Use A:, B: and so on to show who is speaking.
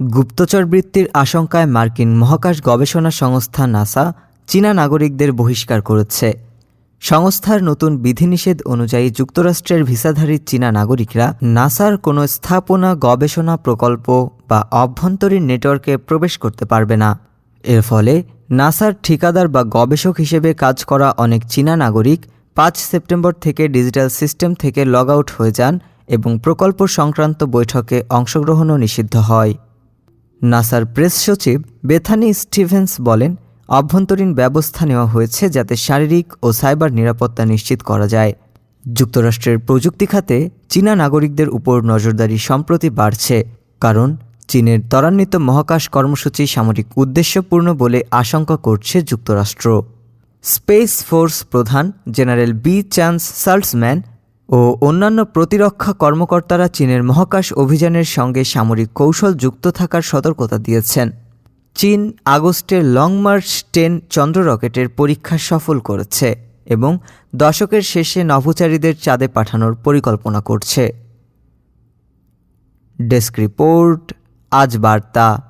A: গুপ্তচর বৃত্তির আশঙ্কায় মার্কিন মহাকাশ গবেষণা সংস্থা নাসা চীনা নাগরিকদের বহিষ্কার করেছে। সংস্থার নতুন বিধিনিষেধ অনুযায়ী যুক্তরাষ্ট্রের ভিসাধারী চীনা নাগরিকরা নাসার কোনো স্থাপনা, গবেষণা প্রকল্প বা অভ্যন্তরীণ নেটওয়ার্কে প্রবেশ করতে পারবে না। এর ফলে নাসার ঠিকাদার বা গবেষক হিসেবে কাজ করা অনেক চীনা নাগরিক পাঁচ সেপ্টেম্বর থেকে ডিজিটাল সিস্টেম থেকে লগ আউট হয়ে যান এবং প্রকল্প সংক্রান্ত বৈঠকে অংশগ্রহণও নিষিদ্ধ হয়। নাসার প্রেস সচিব বেথানি স্টিভেন্স বলেন অভ্যন্তরীণ ব্যবস্থা নেওয়া হয়েছে যাতে শারীরিক ও সাইবার নিরাপত্তা নিশ্চিত করা যায়। যুক্তরাষ্ট্রের প্রযুক্তি খাতে চীনা নাগরিকদের উপর নজরদারি সম্প্রতি বাড়ছে, কারণ চীনের ত্বরান্বিত মহাকাশ কর্মসূচি সামরিক উদ্দেশ্যপূর্ণ বলে আশঙ্কা করছে যুক্তরাষ্ট্র। স্পেস ফোর্স প্রধান জেনারেল বি চান্স সাল্টসম্যান ও অন্যান্য প্রতিরক্ষা কর্মকর্তারা চীনের মহাকাশ অভিযানের সঙ্গে সামরিক কৌশল যুক্ত থাকার সতর্কতা দিয়েছেন। চীন আগস্টের লং মার্চ টেন চন্দ্র রকেটের পরীক্ষা সফল করেছে এবং দশকের শেষে নভোচারীদের চাঁদে পাঠানোর পরিকল্পনা করছে। ডেস্ক রিপোর্ট, আজ বার্তা।